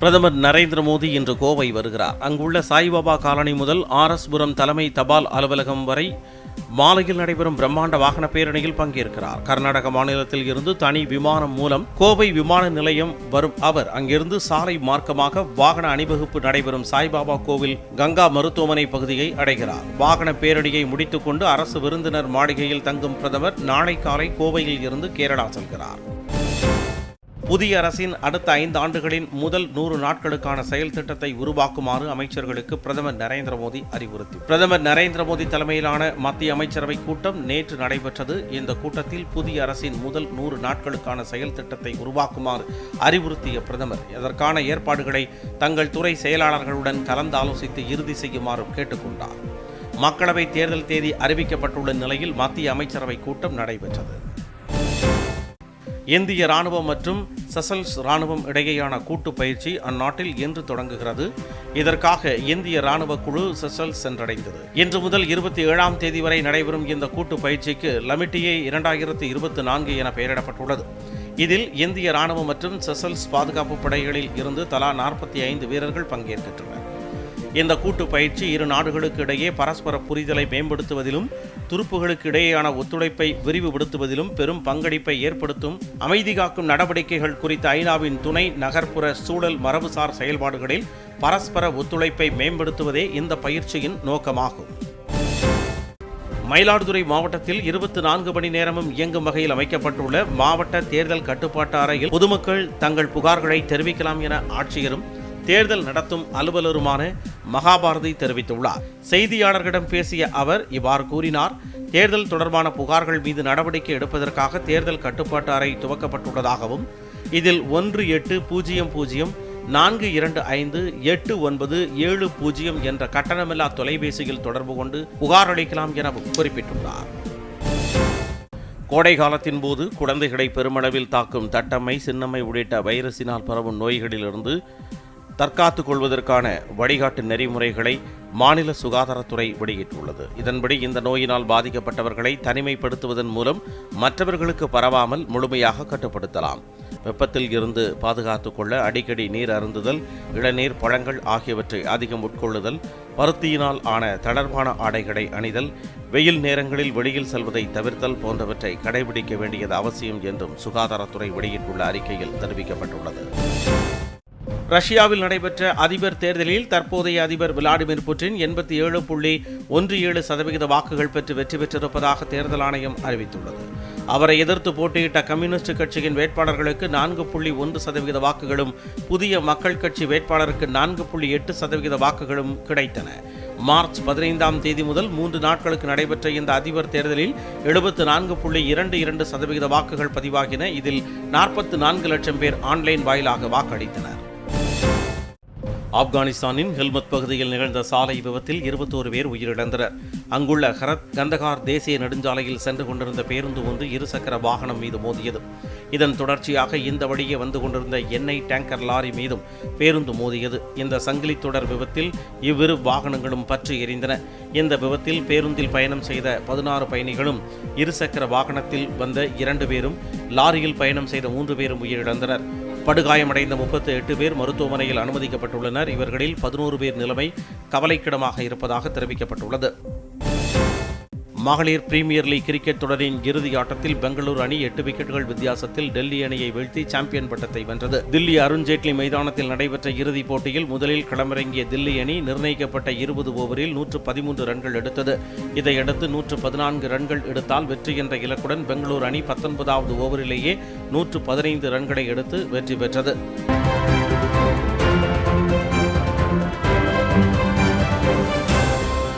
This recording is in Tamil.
பிரதமர் நரேந்திர மோடி இன்று கோவை வருகிறார். அங்குள்ள சாய்பாபா காலனி முதல் ஆர்எஸ்புரம் தலைமை தபால் அலுவலகம் வரை மாலையில் நடைபெறும் பிரம்மாண்ட வாகன பேரணியில் பங்கேற்கிறார். கர்நாடக மாநிலத்தில் இருந்து தனி விமானம் மூலம் கோவை விமான நிலையம் வரும் அவர். அங்கிருந்து சாலை மார்க்கமாக வாகன அணிவகுப்பு நடைபெறும் சாய்பாபா கோவில் கங்கா மருத்துவமனை பகுதியை அடைகிறார். வாகன பேரணியை முடித்துக்கொண்டு அரசு விருந்தினர் மாளிகையில் தங்கும் பிரதமர் நாளை காலை கோவையில் இருந்து கேரளா செல்கிறார். புதிய அரசின் அடுத்த ஐந்து ஆண்டுகளின் முதல் நூறு நாட்களுக்கான செயல் திட்டத்தை உருவாக்குமாறு அமைச்சர்களுக்கு பிரதமர் நரேந்திர மோடி அறிவுறுத்தி. பிரதமர் நரேந்திர மோடி தலைமையிலான மத்திய அமைச்சரவை கூட்டம் நேற்று நடைபெற்றது. இந்த கூட்டத்தில் புதிய அரசின் முதல் நூறு நாட்களுக்கான செயல் திட்டத்தை உருவாக்குமாறு அறிவுறுத்திய பிரதமர். இதற்கான ஏற்பாடுகளை தங்கள் துறை செயலாளர்களுடன் கலந்தாலோசித்து இறுதி செய்யுமாறும் கேட்டுக்கொண்டார். மக்களவை தேர்தல் தேதி அறிவிக்கப்பட்டுள்ள நிலையில் மத்திய அமைச்சரவை கூட்டம் நடைபெற்றது. இந்திய ராணுவம் மற்றும் சசல்ஸ் ராணுவம் இடையேயான கூட்டு பயிற்சி அந்நாட்டில் இன்று தொடங்குகிறது. இதற்காக இந்திய ராணுவ குழு செசல்ஸ் சென்றடைந்தது. இன்று முதல் இருபத்தி ஏழாம் தேதி வரை நடைபெறும் இந்த கூட்டு பயிற்சிக்கு லமிட்டியே இரண்டாயிரத்து இருபத்தி நான்கு என பெயரிடப்பட்டுள்ளது. இதில் இந்திய ராணுவம் மற்றும் செசல்ஸ் பாதுகாப்பு படைகளில் இருந்து தலா நாற்பத்தி ஐந்து வீரர்கள் பங்கேற்கின்றனர் இந்த கூட்டு பயிற்சி இரு நாடுகளுக்கு இடையே பரஸ்பர புரிதலை மேம்படுத்துவதிலும் துருப்புகளுக்கு இடையேயான ஒத்துழைப்பை விரிவுபடுத்துவதிலும் பெரும் பங்களிப்பை ஏற்படுத்தும் அமைதி காக்கும் நடவடிக்கைகள் குறித்த ஐநாவின் துணை நகர்ப்புற சூழல் மரபுசார் செயல்பாடுகளில் பரஸ்பர ஒத்துழைப்பை மேம்படுத்துவதே இந்த பயிற்சியின் நோக்கமாகும். மயிலாடுதுறை மாவட்டத்தில் இருபத்தி நான்கு மணி நேரமும் இயங்கும் வகையில் அமைக்கப்பட்டுள்ள மாவட்ட தேர்தல் கட்டுப்பாட்டு அறையில் பொதுமக்கள் தங்கள் புகார்களை தெரிவிக்கலாம் என ஆட்சியரும் தேர்தல் நடத்தும் அலுவலருமான மகாபாரதி தெரிவித்துள்ளார். செய்தியாளர்களிடம் பேசிய அவர் இவ்வாறு கூறினார். தேர்தல் தொடர்பான புகார்கள் மீது நடவடிக்கை எடுப்பதற்காக தேர்தல் கட்டுப்பாட்டு அறை துவக்கப்பட்டுள்ளதாகவும் இதில் ஒன்று எட்டு பூஜ்ஜியம் பூஜ்ஜியம் நான்கு இரண்டு ஐந்து எட்டு ஒன்பது ஏழு பூஜ்ஜியம் என்ற கட்டணமில்லா தொலைபேசியில் தொடர்பு கொண்டு புகார் அளிக்கலாம் எனவும் குறிப்பிட்டுள்ளார். கோடை காலத்தின் போது குழந்தைகளை பெருமளவில் தாக்கும் தட்டம்மை சின்னம்மை உள்ளிட்ட வைரஸினால் பரவும் நோய்களிலிருந்து தற்காத்துக் கொள்வதற்கான வழிகாட்டு நெறிமுறைகளை மாநில சுகாதாரத்துறை வெளியிட்டுள்ளது. இதன்படி இந்த நோயினால் பாதிக்கப்பட்டவர்களை தனிமைப்படுத்துவதன் மூலம் மற்றவர்களுக்கு பரவாமல் முழுமையாக கட்டுப்படுத்தலாம். வெப்பத்தில் இருந்து பாதுகாத்துக் கொள்ள அடிக்கடி நீர் அருந்துதல் இளநீர் பழங்கள் ஆகியவற்றை அதிகம் உட்கொள்ளுதல் பருத்தியினால் ஆன தளர்வான ஆடைகளை அணிதல் வெயில் நேரங்களில் வெளியில் செல்வதை தவிர்த்தல் போன்றவற்றை கடைபிடிக்க வேண்டியது அவசியம் என்றும் சுகாதாரத்துறை வெளியிட்டுள்ள அறிக்கையில் தெரிவிக்கப்பட்டுள்ளது. ரஷ்யாவில் நடைபெற்ற அதிபர் தேர்தலில் தற்போதைய அதிபர் விளாடிமிர் புட்டின் எண்பத்தி ஏழு புள்ளி ஒன்று ஏழு சதவிகித வாக்குகள் பெற்று வெற்றி பெற்றிருப்பதாக தேர்தல் ஆணையம் அறிவித்துள்ளது. அவரை எதிர்த்து போட்டியிட்ட கம்யூனிஸ்ட் கட்சியின் வேட்பாளர்களுக்கு நான்கு புள்ளி ஒன்று சதவிகித வாக்குகளும் புதிய மக்கள் கட்சி வேட்பாளருக்கு நான்கு புள்ளி எட்டு சதவிகித வாக்குகளும் கிடைத்தன. மார்ச் பதினைந்தாம் தேதி முதல் மூன்று நாட்களுக்கு நடைபெற்ற இந்த அதிபர் தேர்தலில் எழுபத்து நான்கு புள்ளி இரண்டு இரண்டு சதவிகித வாக்குகள் பதிவாகின. இதில் நாற்பத்து நான்கு லட்சம் பேர் ஆன்லைன் வாயிலாக வாக்களித்தனர். ஆப்கானிஸ்தானின் ஹெல்மத் பகுதியில் நிகழ்ந்த சாலை விபத்தில் இருபத்தோரு பேர் உயிரிழந்தனர். அங்குள்ள ஹரத் கந்தகார் தேசிய நெடுஞ்சாலையில் சென்று கொண்டிருந்த பேருந்து ஒன்று இருசக்கர வாகனம் மீது மோதியது. இதன் தொடர்ச்சியாக இந்த வழியே வந்து கொண்டிருந்த எண்ணெய் டேங்கர் லாரி மீதும் பேருந்து மோதியது. இந்த சங்கிலி தொடர் விபத்தில் இவ்விரு வாகனங்களும் பற்றி எரிந்தன. இந்த விபத்தில் பேருந்தில் பயணம் செய்த பதினாறு பயணிகளும் இருசக்கர வாகனத்தில் வந்த இரண்டு பேரும் லாரியில் பயணம் செய்த மூன்று பேரும் உயிரிழந்தனர். படுகாயமடைந்த முப்பத்தி எட்டு பேர் மருத்துவமனையில் அனுமதிக்கப்பட்டுள்ளனர். இவர்களில் பதினோரு பேர் நிலைமை கவலைக்கிடமாக இருப்பதாக தெரிவிக்கப்பட்டுள்ளது. மகளிர் பிரீமியர் லீக் கிரிக்கெட் தொடரின் இறுதி ஆட்டத்தில் பெங்களூரு அணி எட்டு விக்கெட்டுகள் வித்தியாசத்தில் டெல்லி அணியை வீழ்த்தி சாம்பியன் பட்டத்தை வென்றது. தில்லி அருண்ஜேட்லி மைதானத்தில் நடைபெற்ற இறுதிப் போட்டியில் முதலில் களமிறங்கிய தில்லி அணி நிர்ணயிக்கப்பட்ட இருபது ஓவரில் நூற்று பதிமூன்று ரன்கள் எடுத்தது. இதையடுத்து நூற்று பதினான்கு ரன்கள் எடுத்தால் வெற்றி என்ற இலக்குடன் பெங்களூரு அணி பத்தொன்பதாவது ஓவரிலேயே நூற்று பதினைந்து ரன்களை எடுத்து வெற்றி பெற்றது.